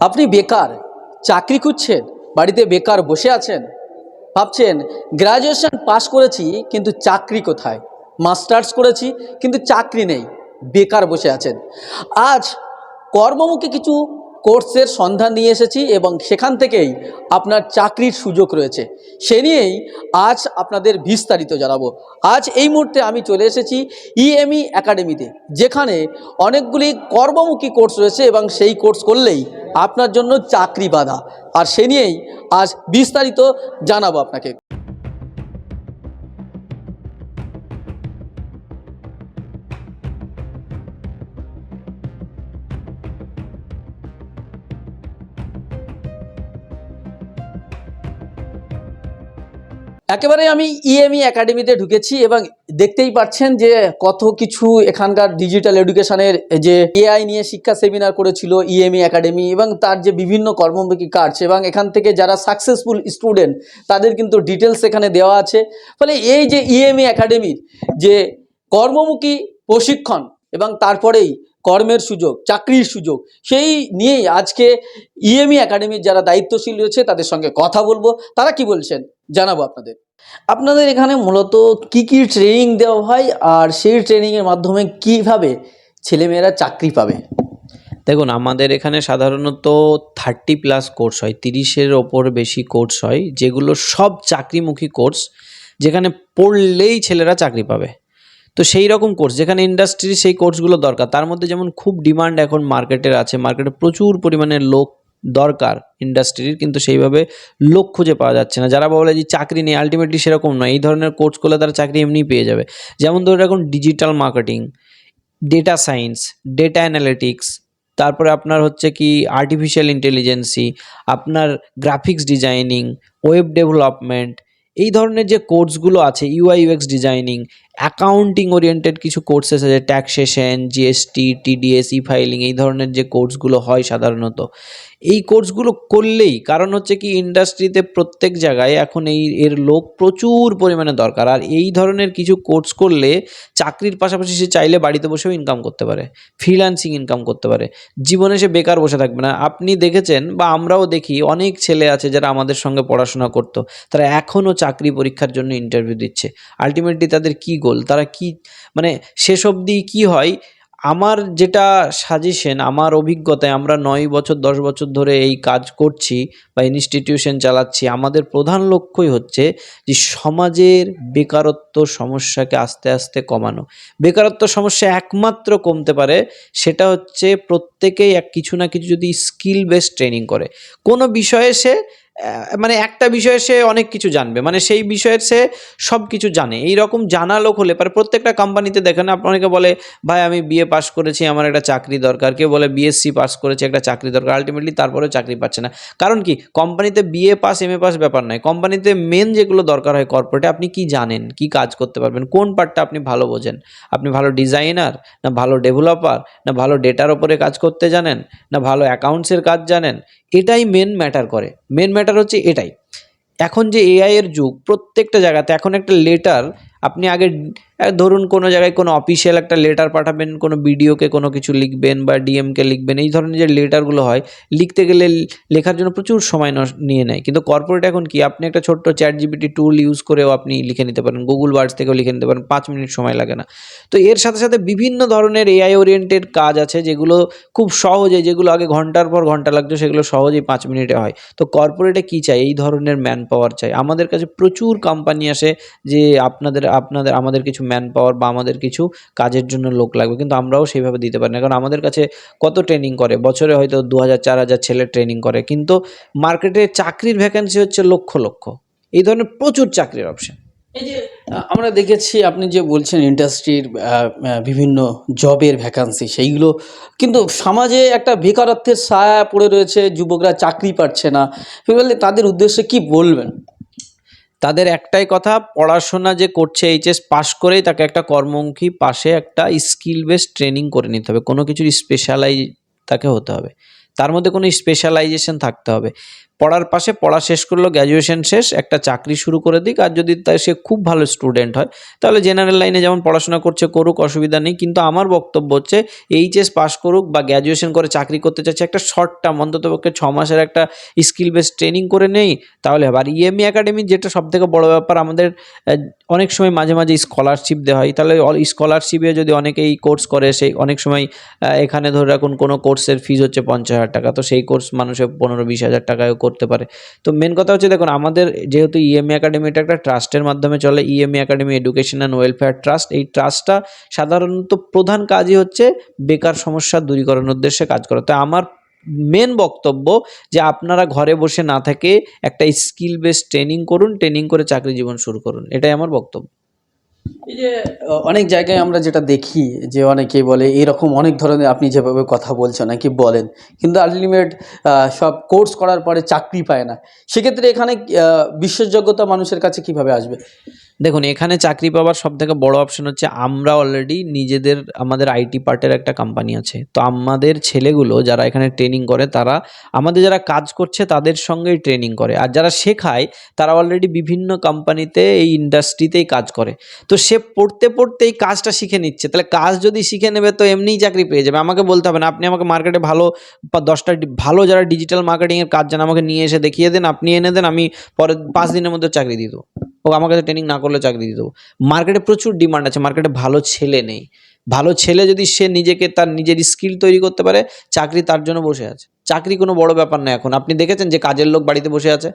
আপনি বেকার, চাকরি খুঁজছেন, বাড়িতে বেকার বসে আছেন। ভাবছেন গ্র্যাজুয়েশন পাস করেছি, কিন্তু চাকরি কোথায়? মাস্টার্স করেছি, কিন্তু চাকরি নেই, বেকার বসে আছেন। আজ কর্মমুখী কিছু কোর্সের সন্ধান নিয়ে এসেছি এবং সেখান থেকেই আপনার চাকরির সুযোগ রয়েছে। সে নিয়েই আজ আপনাদের বিস্তারিত জানাব। আজ এই মুহূর্তে আমি চলে এসেছি ইএমই একাডেমিতে যেখানে অনেকগুলি কর্মমুখী কোর্স রয়েছে এবং সেই কোর্স করলেই আপনার জন্য চাকরি বাধা। আর সে নিয়েই আজ বিস্তারিত জানাব আপনাকে। একেবারে আমি ইএমই একাডেমিতে ঢুকেছি এবং দেখতেই পাচ্ছেন যে কত কিছু এখানকার ডিজিটাল এডুকেশনের যে এআই নিয়ে শিক্ষা সেমিনার করেছিল ইএমই একাডেমি এবং তার যে বিভিন্ন কর্মমুখী কাজ এবং এখান থেকে যারা সাকসেসফুল স্টুডেন্ট তাদের কিন্তু ডিটেলস এখানে দেওয়া আছে। ফলে এই যে ইএমই একাডেমির যে কর্মমুখী প্রশিক্ষণ এবং তারপরেই কর্মের সুযোগ, চাকরির সুযোগ, সেই নিয়েই আজকে ইএমই একাডেমির যারা দায়িত্বশীল রয়েছে, তাদের সঙ্গে কথা বলব। তারা কি বলছেন? জানাব আপনাদের। আপনাদের এখানে মূলত কি কি ট্রেনিং দেওয়া হয় আর সেই ট্রেনিংয়ের মাধ্যমে কীভাবে ছেলেমেয়েরা চাকরি পাবে? দেখুন, আমাদের এখানে সাধারণত থার্টি প্লাস কোর্স হয়, তিরিশের ওপর বেশি কোর্স হয়, যেগুলো সব চাকরিমুখী কোর্স যেখানে পড়লেই ছেলেরা চাকরি পাবে। তো সেই রকম কোর্স যেখানে ইন্ডাস্ট্রি সেই কোর্সগুলো দরকার। তার মধ্যে যেমন খুব ডিমান্ড এখন মার্কেটের আছে মার্কেটে প্রচুর পরিমাণে লোক দরকার ইন্ডাস্ট্রির কিন্তু সেইভাবে লোক খুঁজে পাওয়া যাচ্ছে না। যারা বলে যে চাকরি নেই আলটিমেটলি সেরকম নয়। এই ধরনের কোর্স করলে তারা চাকরি এমনিই পেয়ে যাবে। যেমন ধরে রাখুন digital marketing data science data analytics তারপরে আপনার হচ্ছে কি আর্টিফিশিয়াল ইন্টেলিজেন্সি আপনার গ্রাফিক্স ডিজাইনিং ওয়েব ডেভেলপমেন্ট এই ধরনের যে কোর্সগুলো আছে UI UX designing accounting oriented কিছু কোর্সেস আছে taxation GST TDS e filing এই ধরনের যে কোর্সগুলো হয় সাধারণত। এই কোর্সগুলো করলেই, কারণ হচ্ছে কি ইন্ডাস্ট্রিতে প্রত্যেক জায়গায় এখন এই, এর লোক প্রচুর পরিমাণে দরকার। আর এই ধরনের কিছু কোর্স করলে চাকরির পাশাপাশি সে চাইলে বাড়িতে বসেও ইনকাম করতে পারে ফ্রিল্যান্সিং ইনকাম করতে পারে। জীবনে সে বেকার বসে থাকবে না। আপনি দেখেছেন বা আমরাও দেখি অনেক ছেলে আছে যারা আমাদের সঙ্গে পড়াশোনা করতো, তারা এখনও চাকরি পরীক্ষার জন্য ইন্টারভিউ দিচ্ছে। আলটিমেটলি তাদের কি গোল তারা কি মানে শেষ অবধি কি হয়? আমার যেটা সাজেশন আমার অভিজ্ঞতায় আমরা নয় বছর, দশ বছর ধরে এই কাজ করছি বা ইনস্টিটিউশন চালাচ্ছি, আমাদের প্রধান লক্ষ্যই হচ্ছে যে সমাজের বেকারত্ব সমস্যাকে আস্তে আস্তে কমানো। বেকারত্ব সমস্যা একমাত্র কমতে পারে সেটা হচ্ছে প্রত্যেকেই এক কিছু না কিছু যদি স্কিল বেস ট্রেনিং করে। কোনো বিষয়ে সে মানে একটা বিষয়ে সে অনেক কিছু জানবে। মানে সেই বিষয়ের সে সব কিছু জানে। এই রকম জানা লোক হলে, পারে প্রত্যেকটা কোম্পানিতে দেখেন, আপনি অনেকে বলে, ভাই, আমি বিএ পাস করেছি, আমার একটা চাকরি দরকার। কেউ বলে বিএসসি পাস করেছে, একটা চাকরি দরকার। আলটিমেটলি তারপরেও চাকরি পাচ্ছে না। কারণ কি? কোম্পানিতে BA pass M A pass ব্যাপার নয়। কোম্পানিতে মেন যেগুলো দরকার হয় কর্পোরেটে আপনি কি জানেন? কি কাজ করতে পারবেন? কোন পার্টটা আপনি ভালো বোঝেন? আপনি ভালো ডিজাইনার না ভালো ডেভেলপার না ভালো ডেটার ওপরে কাজ করতে জানেন না ভালো অ্যাকাউন্টসের কাজ জানেন? এটাই মেন ম্যাটার করে। মেন ম্যাটার হচ্ছে এটাই। এখন যে এআইয়ের যুগ, প্রত্যেকটা জায়গাতে এখন একটা লেটার আপনি আগে ধরুন কোনো জায়গায় কোনো অফিসিয়াল একটা লেটার পাঠাবেন, কোনো বিডিওকে কোনো কিছু লিখবেন বা ডিএমকে লিখবেন, এই ধরনের যে লেটারগুলো হয়, লিখতে গেলে লেখার জন্য প্রচুর সময় নিয়ে নেয়। কিন্তু কর্পোরেট এখন কি, আপনি একটা ছোট্ট চ্যাট জিবিটি টুল ইউজ করেও আপনি লিখে নিতে পারেন গুগল ওয়ার্ডস থেকেও লিখে নিতে পারেন, পাঁচ মিনিট সময় লাগে না। তো এর সাথে সাথে বিভিন্ন ধরনের এআই ওরিয়েন্টেড কাজ আছে, যেগুলো খুব সহজে, যেগুলো আগে ঘণ্টার পর ঘণ্টা লাগতো, সেগুলো সহজেই পাঁচ মিনিটে হয়। তো কর্পোরেটে কী চাই? এই ধরনের ম্যান পাওয়ার চাই। আমাদের কাছে প্রচুর কোম্পানি আসে, যে আপনাদের আপনাদের, আমাদের কিছু ম্যান পাওয়ার বা আমাদের কিছু কাজের জন্য লোক লাগবে, কিন্তু আমরাও সেইভাবে দিতে পারি না। কারণ আমাদের কাছে কত ট্রেনিং করে? বছরে হয়তো দু হাজার চার হাজার ছেলে ট্রেনিং করে, কিন্তু মার্কেটে চাকরির ভ্যাকেন্সি হচ্ছে লক্ষ লক্ষ। এই ধরনের প্রচুর চাকরির অপশন আমরা দেখেছি আপনি যে বলছেন ইন্ডাস্ট্রির বিভিন্ন জবের ভ্যাকান্সি সেইগুলো কিন্তু সমাজে একটা বেকারত্বের ছায়া পড়ে রয়েছে, যুবকরা চাকরি পাচ্ছে না। তাদের উদ্দেশ্যে কি বলবেন? তাদের একটাই কথা, পড়াশোনা যে করছে এইচএস পাশ করেই তাকে একটা কর্মমুখী পাশে একটা স্কিল বেসড ট্রেনিং করে নিতে হবে। কোনো কিছুর স্পেশালাইজ তাকে হতে হবে। তার মধ্যে কোনো স্পেশালাইজেশন থাকতে হবে। পড়ার পাশে পড়া শেষ করল গ্র্যাজুয়েশন শেষ, একটা চাকরি শুরু করে দিক, আর যদি তাই সে খুব ভালো স্টুডেন্ট হয়, তাহলে জেনারেল লাইনে যেমন পড়াশোনা করছে করুক, অসুবিধা নেই, কিন্তু আমার বক্তব্য হচ্ছে এইচএস পাস করুক বা গ্র্যাজুয়েশন করে চাকরি করতে চাচ্ছে একটা শর্ট টার্ম অন্ততপক্ষে ছ মাসের একটা স্কিল বেস ট্রেনিং করে নেই, তাহলে হবে আর ইএমই একাডেমি যেটা সব থেকে বড় ব্যাপার, আমাদের অনেক সময় মাঝে মাঝে স্কলারশিপ দেওয়া হয়, তাহলে স্কলারশিপে যদি অনেকে এই কোর্স করে, সেই অনেক সময় এখানে ধরে রাখুন কোনো কোর্সের ফিজ হচ্ছে পঞ্চাশ হাজার টাকা, তো সেই কোর্স মানুষের পনেরো বিশ হাজার টাকায়ও করতে পারে। তো মেন কথা হচ্ছে দেখুন, আমাদের যেহেতু E ইএমই একাডেমি এটা একটা ট্রাস্টের মাধ্যমে চলে E EME academy education and welfare trust এই ট্রাস্টটা সাধারণত প্রধান কাজই হচ্ছে বেকার সমস্যা দূরীকরণের উদ্দেশ্যে কাজ করা। তো আমার মেন বক্তব্য যে আপনারা ঘরে বসে না থেকে একটা স্কিল বেস ট্রেনিং করুন ট্রেনিং করে চাকরি জীবন শুরু করুন, এটাই আমার বক্তব্য। এই যে অনেক জায়গায় আমরা যেটা দেখি যে অনেকেই বলে এরকম অনেক ধরনের আপনি যেভাবে কথা বলছেন নাকি বলেন, কিন্তু আলটিমেট সব কোর্স করার পরে চাকরি পায় না। সেক্ষেত্রে এখানে বিশ্বাসযোগ্যতা মানুষের কাছে কীভাবে আসবে? দেখুন, এখানে চাকরি পাওয়ার সব থেকে বড় অপশন হচ্ছে আমরা অলরেডি নিজেদের, আমাদের আইটি পার্টের একটা কোম্পানি আছে। তো আমাদের ছেলেগুলো যারা এখানে ট্রেনিং করে, তারা আমাদের যারা কাজ করছে, তাদের সঙ্গেই ট্রেনিং করে। আর যারা শেখায়, তারা অলরেডি বিভিন্ন কোম্পানিতে এই ইন্ডাস্ট্রিতেই কাজ করে। তো সে পড়তে পড়তে এই কাজটা শিখে নিচ্ছে। তাহলে কাজ যদি শিখে নেবে, তো এমনিই চাকরি পেয়ে যাবে। আমাকে বলতে হবে না, আপনি আমাকে মার্কেটে ভালো, বা দশটা ভালো যারা ডিজিটাল মার্কেটিংয়ের কাজ জানে, আমাকে নিয়ে এসে দেখিয়ে দেন, আপনি এনে দেন, আমি পরে পাঁচ দিনের মধ্যে চাকরি দিয়ে দেবো। ও আমাকে কাছে ট্রেনিং না করলে চাকরি দিয়ে দেবো। মার্কেটে প্রচুর ডিমান্ড আছে মার্কেটে ভালো ছেলে নেই। ভালো ছেলে যদি সে নিজেকে তার নিজের স্কিল তৈরি করতে পারে, চাকরি তার জন্য বসে আছে। চাকরি কোনো বড় ব্যাপার না এখন। আপনি দেখেছেন যে কাজের লোক বাড়িতে বসে আছে?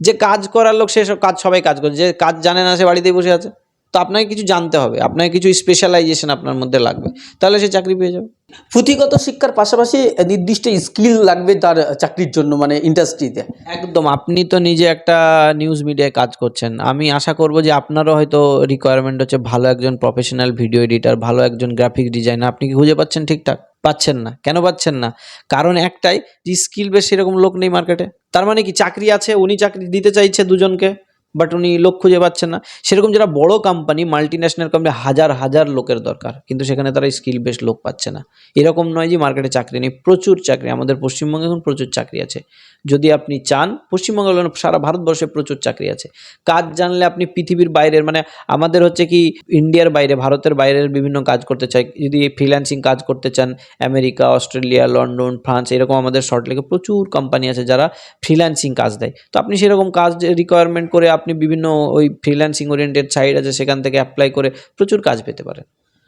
যে কাজ করার লোক সেসব কাজ, সবাই কাজ করে। যে কাজ জানে না সে বাড়িতেই বসে আছে। তো আপনাকে কিছু জানতে হবে আপনাকে কিছু স্পেশালাইজেশন আপনার মধ্যে লাগবে তাহলে সে চাকরি পেয়ে যাবে। পুঁথিগত শিক্ষার পাশাপাশি নির্দিষ্ট স্কিল লাগবে তার চাকরির জন্য মানে ইন্ডাস্ট্রিতে একদম আপনি তো নিজে একটা নিউজ মিডিয়ায় কাজ করছেন। আমি আশা করব যে আপনারও হয়তো রিকোয়ারমেন্ট হচ্ছে ভালো একজন প্রফেশনাল ভিডিও এডিটার ভালো একজন গ্রাফিক ডিজাইনার আপনি কি খুঁজে পাচ্ছেন ঠিকঠাক? পাচ্ছেন না। কেন পাচ্ছেন না? কারণ একটাই যে স্কিল বেশ সেরকম লোক নেই মার্কেটে তার মানে কি চাকরি আছে উনি চাকরি দিতে চাইছে দুজনকে? বাট উনি লোক খুঁজে পাচ্ছেন না। সেরকম যারা বড় কোম্পানি মাল্টি ন্যাশনাল কোম্পানি হাজার হাজার লোকের দরকার। কিন্তু সেখানে তারা স্কিল বেশ লোক পাচ্ছে না। এরকম নয় যে মার্কেটে চাকরি নেই, প্রচুর চাকরি। আমাদের পশ্চিমবঙ্গে এখন প্রচুর চাকরি আছে। যদি আপনি চান পশ্চিমবঙ্গে সারা ভারতবর্ষে প্রচুর চাকরি আছে। কাজ জানলে আপনি পৃথিবীর বাইরের মানে আমাদের হচ্ছে কি ইন্ডিয়ার বাইরে, ভারতের বাইরের বিভিন্ন কাজ করতে চাই। যদি ফ্রিল্যান্সিং কাজ করতে চান, আমেরিকা, অস্ট্রেলিয়া, লন্ডন, ফ্রান্স, এরকম আমাদের শর্টলেকে প্রচুর কোম্পানি আছে যারা ফ্রিল্যান্সিং কাজ দেয়। তো আপনি সেরকম কাজ রিকোয়ারমেন্ট করে বিভিন্ন ওই ফ্রিল্যান্সিং ওরিয়েন্টেড সাইট আছে সেখান থেকে অ্যাপ্লাই করে প্রচুর কাজ পেতে পারেন।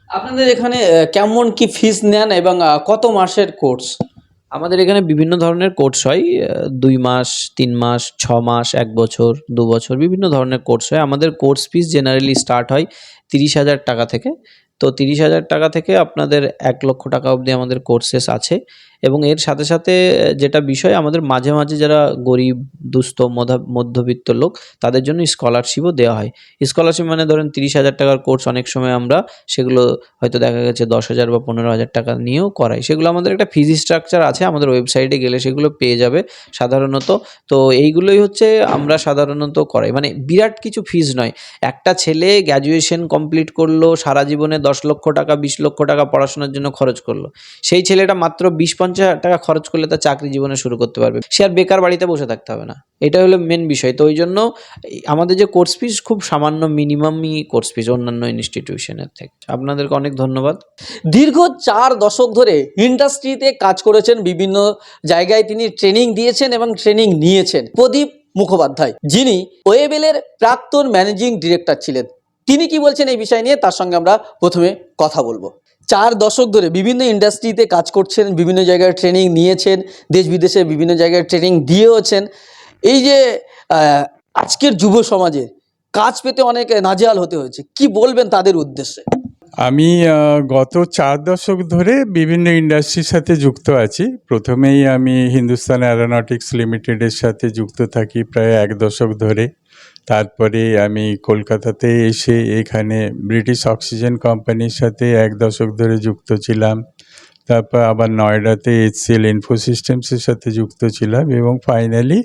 আপনাদের এখানে কেমন কি ফিস নেন এবং কত মাসের কোর্স আমাদের এখানে বিভিন্ন ধরনের কোর্স হয় দুই মাস তিন মাস ছ মাস এক বছর দু বছর বিভিন্ন ধরনের কোর্স হয়। আমাদের কোর্স ফিস জেনারেলি স্টার্ট হয় তিরিশ হাজার টাকা থেকে। তো তিরিশ হাজার টাকা থেকে আপনাদের এক লক্ষ টাকা অবধি আমাদের কোর্সেস আছে। এবং এর সাথে সাথে যেটা বিষয়, আমাদের মাঝে মাঝে যারা গরিব, দুস্থ, মধা- মধ্যবিত্ত লোক, তাদের জন্য স্কলারশিপও দেওয়া হয়। স্কলারশিপ মানে ধরেন তিরিশ হাজার টাকার কোর্স অনেক সময় আমরা সেগুলো হয়তো দেখা গেছে দশ হাজার বা পনেরো হাজার টাকা নিয়েও করাই। সেগুলো আমাদের একটা ফিজ স্ট্রাকচার আছে, আমাদের ওয়েবসাইটে গেলে সেগুলো পেয়ে যাবে সাধারণত। তো এইগুলোই হচ্ছে আমরা সাধারণত করাই। মানে বিরাট কিছু ফিজ নয়। একটা ছেলে গ্র্যাজুয়েশন কমপ্লিট করল, সারা জীবনে দশ লক্ষ টাকা, বিশ লক্ষ টাকা পড়াশোনার জন্য খরচ করল। সেই ছেলেটা মাত্র বিশ পঞ্চাশ টাকা খরচ করলে তার চাকরি জীবনে শুরু করতে পারবে। সে আর বেকার বাড়িতে বসে থাকতে হবে না। এটা হলো মেন বিষয়। তো ওই জন্য আমাদের যে কোর্স ফিস খুব সামান্য মিনিমামই কোর্স ফিস অন্যান্য ইনস্টিটিউশনের থেকে। আপনাদেরকে অনেক ধন্যবাদ। দীর্ঘ চার দশক ধরে ইন্ডাস্ট্রিতে কাজ করেছেন, বিভিন্ন জায়গায় তিনি ট্রেনিং দিয়েছেন এবং ট্রেনিং নিয়েছেন। প্রদীপ মুখোপাধ্যায়, যিনি ওয়েবেলের প্রাক্তন ম্যানেজিং ডিরেক্টর ছিলেন। তিনি কি বলছেন এই বিষয় নিয়ে? তার সঙ্গে আমরা প্রথমে কথা বলব। চার দশক ধরে বিভিন্ন ইন্ডাস্ট্রিতে কাজ করছেন, বিভিন্ন জায়গায় ট্রেনিং নিয়েছেন, দেশ বিদেশে বিভিন্ন জায়গায় ট্রেনিং দিয়েওছেন। এই যে আজকের যুব সমাজে কাজ পেতে অনেক নাজেহাল হতে হয়েছে। কি বলবেন তাদের উদ্দেশ্যে? আমি গত চার দশক ধরে বিভিন্ন ইন্ডাস্ট্রির সাথে যুক্ত আছি। প্রথমেই আমি হিন্দুস্তান অ্যারোনটিক্স লিমিটেডের সাথে যুক্ত থাকি প্রায় এক দশক ধরে। তারপরে আমি কলকাতাতে এসে এখানে ব্রিটিশ অক্সিজেন কোম্পানির সাথে এক দশক ধরে যুক্ত ছিলাম। তারপর আবার নয়ডাতে এইচসিএল ইনফোসিস্টেমসের সাথে যুক্ত ছিলাম এবং ফাইনালি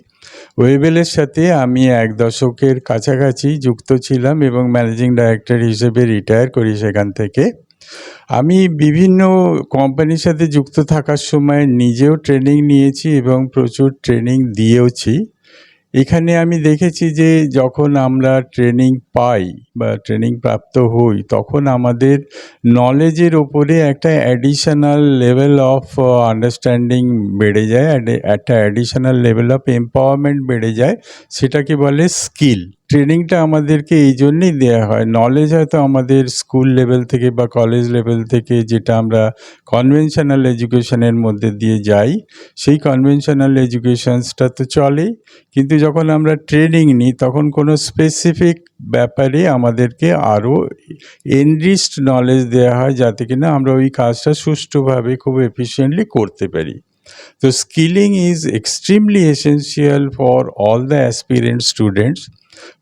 ওয়েবেলের সাথে আমি এক দশকের কাছাকাছি যুক্ত ছিলাম এবং ম্যানেজিং ডাইরেক্টর হিসেবে রিটায়ার করি সেখান থেকে। আমি বিভিন্ন কোম্পানির সাথে যুক্ত থাকার সময় নিজেও ট্রেনিং নিয়েছি এবং প্রচুর ট্রেনিং দিয়েওছি। এখানে আমি দেখেছি যে যখন আমরা ট্রেনিং পাই বা ট্রেনিং প্রাপ্ত হই, তখন আমাদের নলেজের ওপরে একটা অ্যাডিশনাল লেভেল অফ আন্ডারস্ট্যান্ডিং বেড়ে যায় একটা অ্যাডিশনাল লেভেল অফ এম্পাওয়ারমেন্ট বেড়ে যায়, সেটাকে বলে স্কিল ট্রেনিংটা আমাদেরকে এই জন্যই দেওয়া হয়। নলেজ হয়তো আমাদের স্কুল লেভেল থেকে বা কলেজ লেভেল থেকে যেটা আমরা কনভেনশনাল এডুকেশনের মধ্যে দিয়ে যাই, সেই কনভেনশনাল এডুকেশনসটা তো চলেই। কিন্তু যখন আমরা ট্রেনিং নিই, তখন কোনো স্পেসিফিক ব্যাপারে আমাদেরকে আরও এনরিচড নলেজ দেওয়া হয় যাতে কিনা আমরা ওই কাজটা সুষ্ঠুভাবে খুব এফিসিয়েন্টলি করতে পারি। তো skilling is extremely essential for all the aspirant students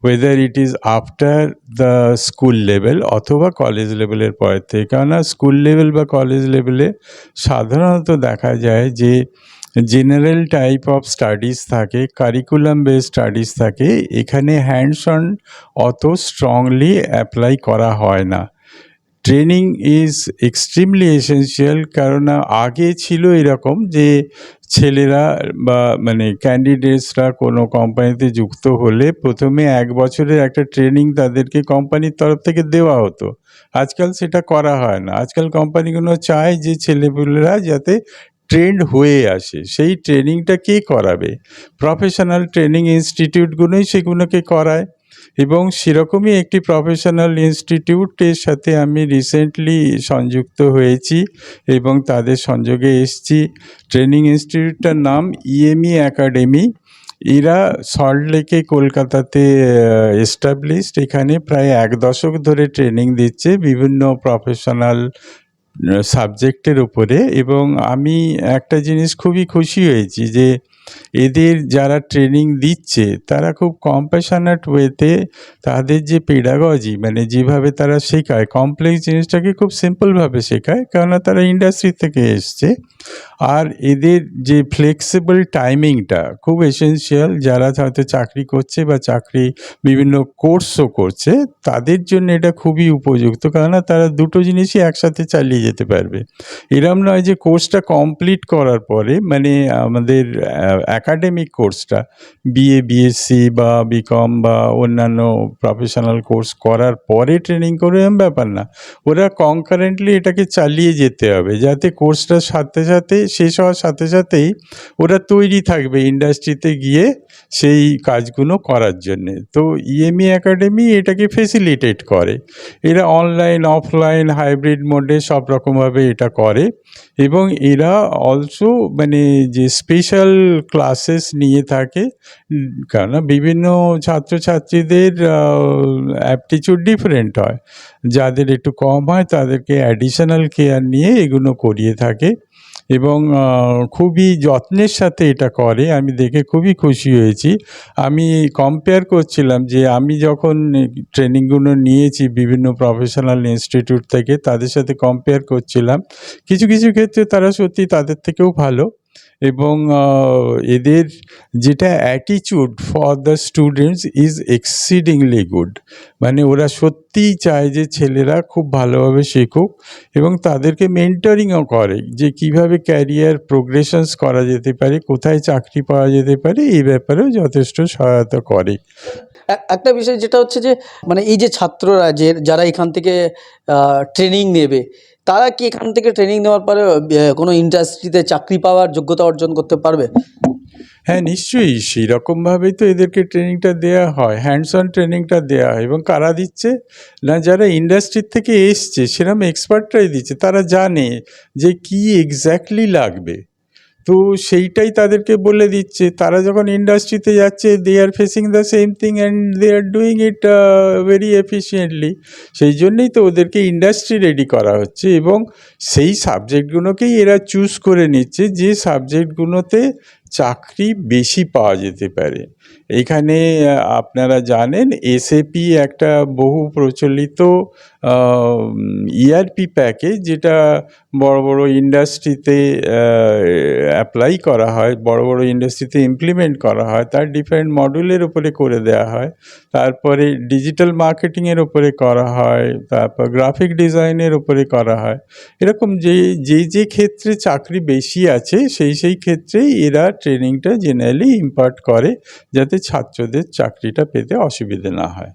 whether it is after the school level অথবা কলেজ লেভেলের পরের থেকে। কেননা স্কুল লেভেল বা কলেজ লেভেলে সাধারণত দেখা যায় যে জেনারেল টাইপ অফ স্টাডিজ থাকে কারিকুলাম বেস স্টাডিজ থাকে, এখানে হ্যান্ডস অন অত স্ট্রংলি অ্যাপ্লাই করা হয় না। ট্রেনিং ইজ এক্সট্রিমলি এসেন্সিয়াল কারণ আগে ছিল এরকম যে ছেলেরা বা মানে ক্যান্ডিডেটসরা কোনো কোম্পানিতে যুক্ত হলে প্রথমে এক বছরের একটা ট্রেনিং তাদেরকে কোম্পানির তরফ থেকে দেওয়া হতো। আজকাল সেটা করা হয় না। আজকাল কোম্পানিগুলো চায় যে ছেলেপুলেরা যাতে ট্রেন্ড হয়ে আসে, সেই ট্রেনিংটা কে করাবে? প্রফেশনাল ট্রেনিং ইনস্টিটিউটগুলোই সেগুলোকে করায় এবং সেরকমই একটি প্রফেশনাল ইনস্টিটিউটের সাথে আমি রিসেন্টলি সংযুক্ত হয়েছি এবং তাদের সংযোগে এসেছি। ট্রেনিং ইনস্টিটিউটটার নাম ইএমই একাডেমি এরা সল্টলেকে কলকাতাতে এস্টাবলিশড এখানে প্রায় এক দশক ধরে ট্রেনিং দিচ্ছে বিভিন্ন প্রফেশনাল সাবজেক্টের উপরে এবং আমি একটা জিনিস খুবই খুশি হয়েছি যে এদের যারা ট্রেনিং দিচ্ছে, তারা খুব কম্প্যাশনেট ওয়েতে তাদের যে পেডাগজি মানে যেভাবে তারা শেখায় কমপ্লেক্স জিনিসটাকে খুব সিম্পলভাবে শেখায়, কেননা তারা ইন্ডাস্ট্রি থেকে এসছে। আর এদের যে ফ্লেক্সিবল টাইমিংটা খুব এসেন্সিয়াল যারা হয়তো চাকরি করছে বা চাকরি বিভিন্ন কোর্সও করছে, তাদের জন্য এটা খুবই উপযুক্ত, কেননা তারা দুটো জিনিসই একসাথে চালিয়ে যেতে পারবে। এরম নয় যে কোর্সটা কমপ্লিট করার পরে মানে আমাদের একাডেমিক কোর্সটা বিএ বিএসসি বা বিকম বা অন্যান্য প্রফেশনাল কোর্স করার পরে ট্রেনিং করে এরম ব্যাপার না। ওরা কনকারেন্টলি এটাকে চালিয়ে যেতে হবে যাতে কোর্সটার সাথে সাথে, শেষ হওয়ার সাথে সাথেই ওরা তৈরি থাকবে ইন্ডাস্ট্রিতে গিয়ে সেই কাজগুলো করার জন্যে। তো ইএমই একাডেমি এটাকে ফেসিলিটেট করে। এরা অনলাইন অফলাইন হাইব্রিড মোডে সব রকমভাবে এটা করে এবং এরা অলসো মানে যে স্পেশাল ক্লাসেস নিয়ে থাকে। কেননা বিভিন্ন ছাত্রছাত্রীদের অ্যাপটিচিউড ডিফারেন্ট হয়। যাদের একটু কম হয়, তাদেরকে অ্যাডিশনাল কেয়ার নিয়ে এগুলো করিয়ে থাকে এবং খুবই যত্নের সাথে এটা করে। আমি দেখে খুবই খুশি হয়েছি। আমি কম্পেয়ার করছিলাম যে আমি যখন ট্রেনিংগুলো নিয়েছি বিভিন্ন প্রফেশনাল ইনস্টিটিউট থেকে, তাদের সাথে কম্পেয়ার করছিলাম। কিছু কিছু ক্ষেত্রে তারা সত্যি তাদের থেকেও ভালো। এবং এদের যেটা অ্যাটিচিউড for the students is exceedingly good মানে ওরা সত্যিই চায় যে ছেলেরা খুব ভালোভাবে শেখুক এবং তাদেরকে মেন্টারিংও করে যে কীভাবে ক্যারিয়ার প্রোগ্রেশনস করা যেতে পারে, কোথায় চাকরি পাওয়া যেতে পারে এই ব্যাপারেও যথেষ্ট সহায়তা করে। একটা বিষয় যেটা হচ্ছে যে মানে এই যে ছাত্ররা যে, যারা এখান থেকে ট্রেনিং নেবে তারা কি এখান থেকে ট্রেনিং নেওয়ার পরে কোনো ইন্ডাস্ট্রিতে চাকরি পাওয়ার যোগ্যতা অর্জন করতে পারবে? হ্যাঁ নিশ্চয়ই। সেই রকমভাবেই তো এদেরকে ট্রেনিংটা দেওয়া হয় হ্যান্ডস অন ট্রেনিংটা দেওয়া হয়। এবং কারা দিচ্ছে? না, যারা ইন্ডাস্ট্রির থেকে এসছে সেরকম এক্সপার্টরাই দিচ্ছে। তারা জানে যে কি এক্স্যাক্টলি লাগবে। তো সেইটাই তাদেরকে বলে দিচ্ছে। তারা যখন ইন্ডাস্ট্রিতে যাচ্ছে they are facing the same thing and they are doing it very efficiently সেই জন্যেই তো ওদেরকে ইন্ডাস্ট্রি রেডি করা হচ্ছে এবং সেই সাবজেক্টগুলোকেই এরা চুজ করে নিচ্ছে। যে সাবজেক্টগুলোতে চাকরি বেশি পাওয়া যেতে পারে। এখানে আপনারা জানেন এসএপি একটা বহু প্রচলিত ইআরপি প্যাকেজ যেটা বড় বড় ইন্ডাস্ট্রিতে অ্যাপ্লাই করা হয়, বড় বড় ইন্ডাস্ট্রিতে ইমপ্লিমেন্ট করা হয়, তার ডিফারেন্ট মডুলের উপরে করে দেওয়া হয়। তারপরে ডিজিটাল মার্কেটিংয়ের উপরে করা হয়, তারপর গ্রাফিক ডিজাইনের উপরে করা হয়। এরকম যে যে যে ক্ষেত্রে চাকরি বেশি আছে, সেই সেই ক্ষেত্রেই এরা ট্রেনিংটা জেনারেলি ইম্পার্ট করে যাতে ছাত্রদের চাকরিটা পেতে অসুবিধে না হয়।